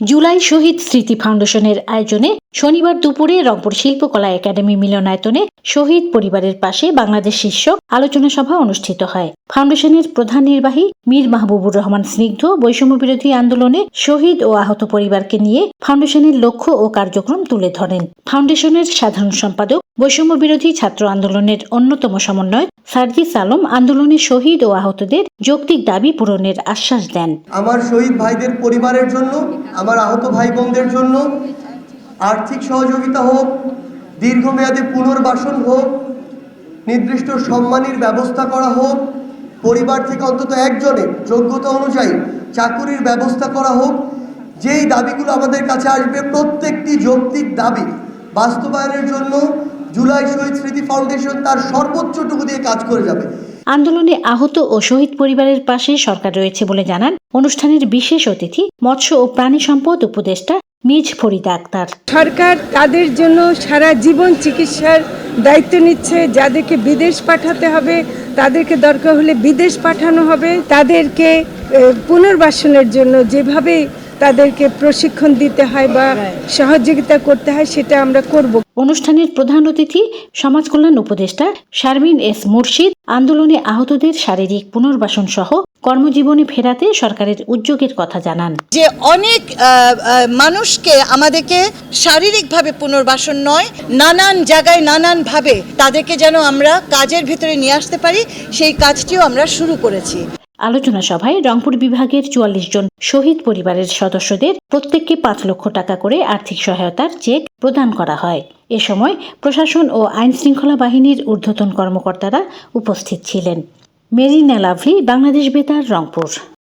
জুলাই শহীদ স্মৃতি ফাউন্ডেশনের আয়োজনে শনিবার দুপুরে রংপুর শিল্পকলা একাডেমি মিলনায়তনে শহীদ পরিবারের পাশে বাংলাদেশ শীর্ষক আলোচনা সভা অনুষ্ঠিত হয়। ফাউন্ডেশনের প্রধান নির্বাহী মীর মাহবুবুর রহমান স্নিগ্ধ বৈষম্য বিরোধী আন্দোলনে শহীদ ও আহত পরিবারকে নিয়ে ফাউন্ডেশনের লক্ষ্য ও কার্যক্রম তুলে ধরেন। ফাউন্ডেশনের সাধারণ সম্পাদক বৈষম্য বিরোধী ছাত্র আন্দোলনের অন্যতম সমন্বয়ক সার্জিস আলম আন্দোলনে শহীদ ও আহতদের যৌক্তিক দাবি পূরণের আশ্বাস দেন। আমার শহীদ ভাইদের পরিবারের জন্য, আমার আহত ভাই বোনদের জন্য আর্থিক সহযোগিতা হোক, দীর্ঘমেয়াদী পুনর্বাসন হোক, নির্দিষ্ট সম্মানের ব্যবস্থা করা হোক, পরিবার থেকে অন্তত একজনের যোগ্যতা অনুযায়ী চাকুরির ব্যবস্থা করা হোক, যেই দাবিগুলো আমাদের কাছে আসবে, প্রত্যেকটি যৌক্তিক দাবি বাস্তবায়নের জন্য জুলাই শহীদ স্মৃতি ফাউন্ডেশন তার সর্বোচ্চটুকু দিয়ে কাজ করে যাবে। আন্দোলনে আহত ও শহীদ পরিবারের পাশে সরকার রয়েছে বলে জানান অনুষ্ঠানের বিশেষ অতিথি মৎস্য ও প্রাণী সম্পদ উপদেষ্টা মিজ ফরিদা আক্তার। সরকার তাদের জন্য সারা জীবন চিকিৎসার দায়িত্ব নিচ্ছে যাদেরকে বিদেশ পাঠাতে হবে তাদেরকে দরকার হলে বিদেশ পাঠানো হবে তাদেরকে পুনর্বাসনের জন্য যেভাবে তাদেরকে প্রশিক্ষণ দিতে হয় বা সহযোগিতা করতে হয় সেটা আমরা করব। অনুষ্ঠানের প্রধান অতিথি সমাজ কল্যাণ উপদেষ্টা শারমিন এস মুর্শিদ। আন্দোলনে আহতদের শারীরিক পুনর্বাসন সহ কর্মজীবনে ফেরাতে সরকারের উদ্যোগের কথা জানান। যে অনেক মানুষকে আমাদেরকে শারীরিকভাবে পুনর্বাসন নয় নানান জায়গায় নানানভাবে তাদেরকে যেন আমরা কাজের ভিতরে নিয়ে আসতে পারি সেই কাজটিও আমরা শুরু করেছি। আলোচনা সভায় রংপুর বিভাগের চুয়াল্লিশ জন শহীদ পরিবারের সদস্যদের প্রত্যেককে পাঁচ লক্ষ টাকা করে আর্থিক সহায়তার চেক প্রদান করা হয়। এ সময় প্রশাসন ও আইন শৃঙ্খলা বাহিনীর ঊর্ধ্বতন কর্মকর্তারা উপস্থিত ছিলেন। মেরিনা লাভলি, বাংলাদেশ বেতার, রংপুর।